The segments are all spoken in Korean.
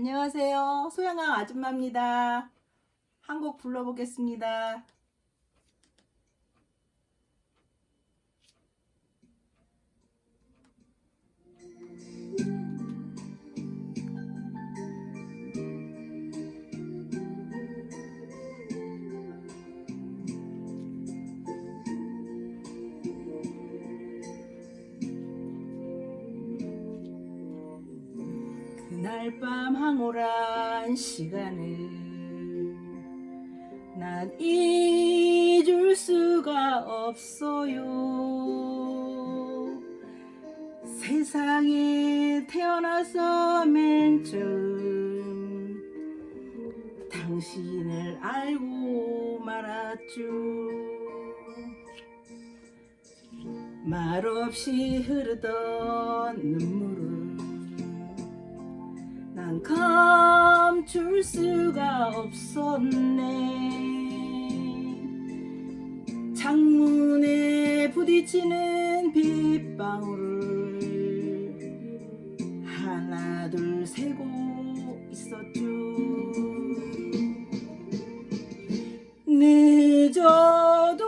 안녕하세요. 소양강 아줌마입니다. 한곡 불러보겠습니다. 그날 밤 황홀한 시간을 난 잊을 수가 없어요. 세상에 태어나서 맨 처음 당신을 알고 말았죠. 말없이 흐르던 눈물을 난 감출 수가 없었네. 창문에 부딪히는 빗방울을 하나 둘 세고 있었죠. 늦어도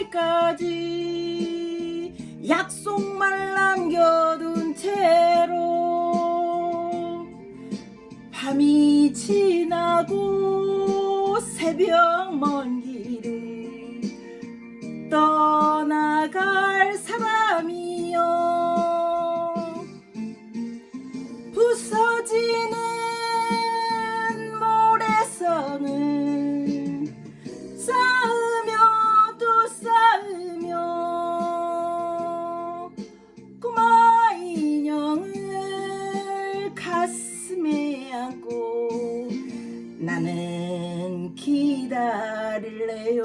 그날까지 약속 밤이 지나고 새벽 먼 길을 떠나갈 사람이여. 부서지는 모래성을 쌓으며 또 쌓으며 꼬마 인형을 가슴에 안고 나는 기다릴래요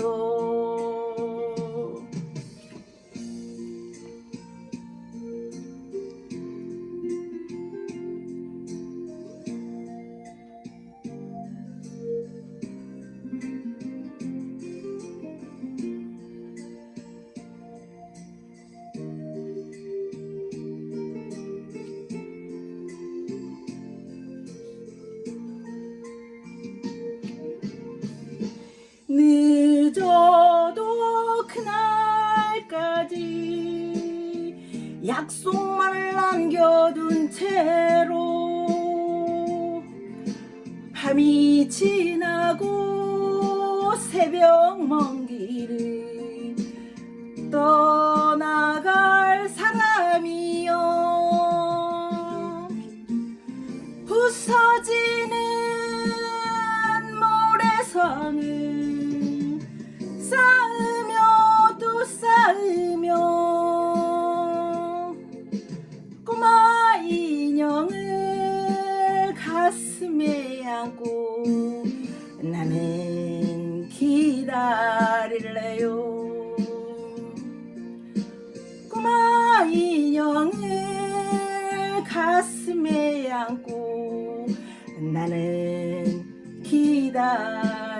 늦어도 그날까지 약속만을 남겨둔 채로 밤이 지나고 새벽 먼 길을 떠 가슴에 안고 나는 기다릴래요. 꼬마 인형을 가슴에 안고 나는 기다릴래요